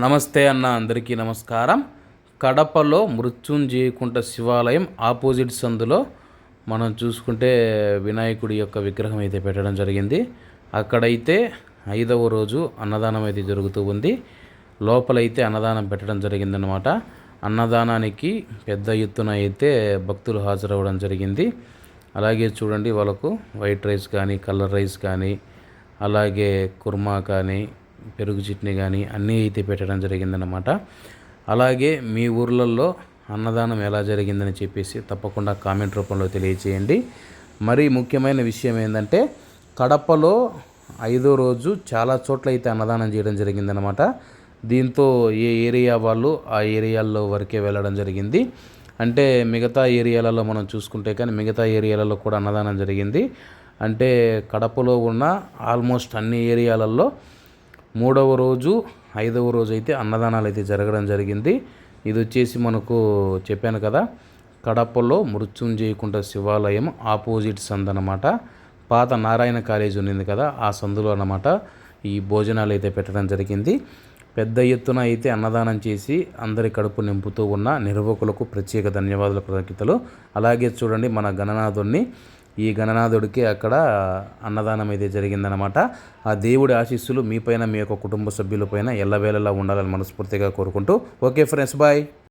నమస్తే అన్న అందరికీ నమస్కారం. కడపలో మృత్యుంజయకుంట శివాలయం ఆపోజిట్ సందులో మనం చూసుకుంటే వినాయకుడి యొక్క విగ్రహం అయితే పెట్టడం జరిగింది. అక్కడైతే ఐదవ రోజు అన్నదానం అయితే జరుగుతూ ఉంది. లోపలైతే అన్నదానం పెట్టడం జరిగిందనమాట అన్నదానానికి పెద్ద ఎత్తున అయితే భక్తులు హాజరవ్వడం జరిగింది. అలాగే చూడండి వాళ్ళకు వైట్ రైస్ కానీ కలర్ రైస్ కానీ అలాగే కుర్మా కానీ పెరుగు చట్నీ కానీ అన్నీ అయితే పెట్టడం జరిగిందనమాట అలాగే మీ ఊర్లలో అన్నదానం ఎలా జరిగిందని చెప్పేసి తప్పకుండా కామెంట్ రూపంలో తెలియచేయండి. మరి ముఖ్యమైన విషయం ఏంటంటే కడపలో ఐదో రోజు చాలా చోట్ల అయితే అన్నదానం చేయడం జరిగిందనమాట దీంతో ఏ ఏరియా వాళ్ళు ఆ ఏరియాల్లో వరకే వెళ్ళడం జరిగింది. అంటే మిగతా ఏరియాలలో మనం చూసుకుంటే కానీ మిగతా ఏరియాలలో కూడా అన్నదానం జరిగింది. అంటే కడపలో ఉన్న ఆల్మోస్ట్ అన్ని ఏరియాలలో మూడవ రోజు ఐదవ రోజు అయితే అన్నదానాలు అయితే జరగడం జరిగింది. ఇది వచ్చేసి మనకు చెప్పాను కదా కడపలో మృత్యుంజయకుంట శివాలయం ఆపోజిట్ సంద్ అనమాట పాత నారాయణ కాలేజ్ ఉండింది కదా ఆ సందులో అన్నమాట ఈ భోజనాలు అయితే పెట్టడం జరిగింది. పెద్ద ఎత్తున అయితే అన్నదానం చేసి అందరి కడుపు నింపుతూ ఉన్న నిర్వాహకులకు ప్రత్యేక ధన్యవాదాలు కృతజ్ఞతలు. అలాగే చూడండి మన గణనాథుణ్ణి ఈ గణనాథుడికి అక్కడ అన్నదానం అయితే జరిగిందనమాట ఆ దేవుడి ఆశీస్సులు మీపైన మీ యొక్క కుటుంబ సభ్యులపైన ఎల్లవేళలా ఉండాలని మనస్ఫూర్తిగా కోరుకుంటూ. Okay friends bye.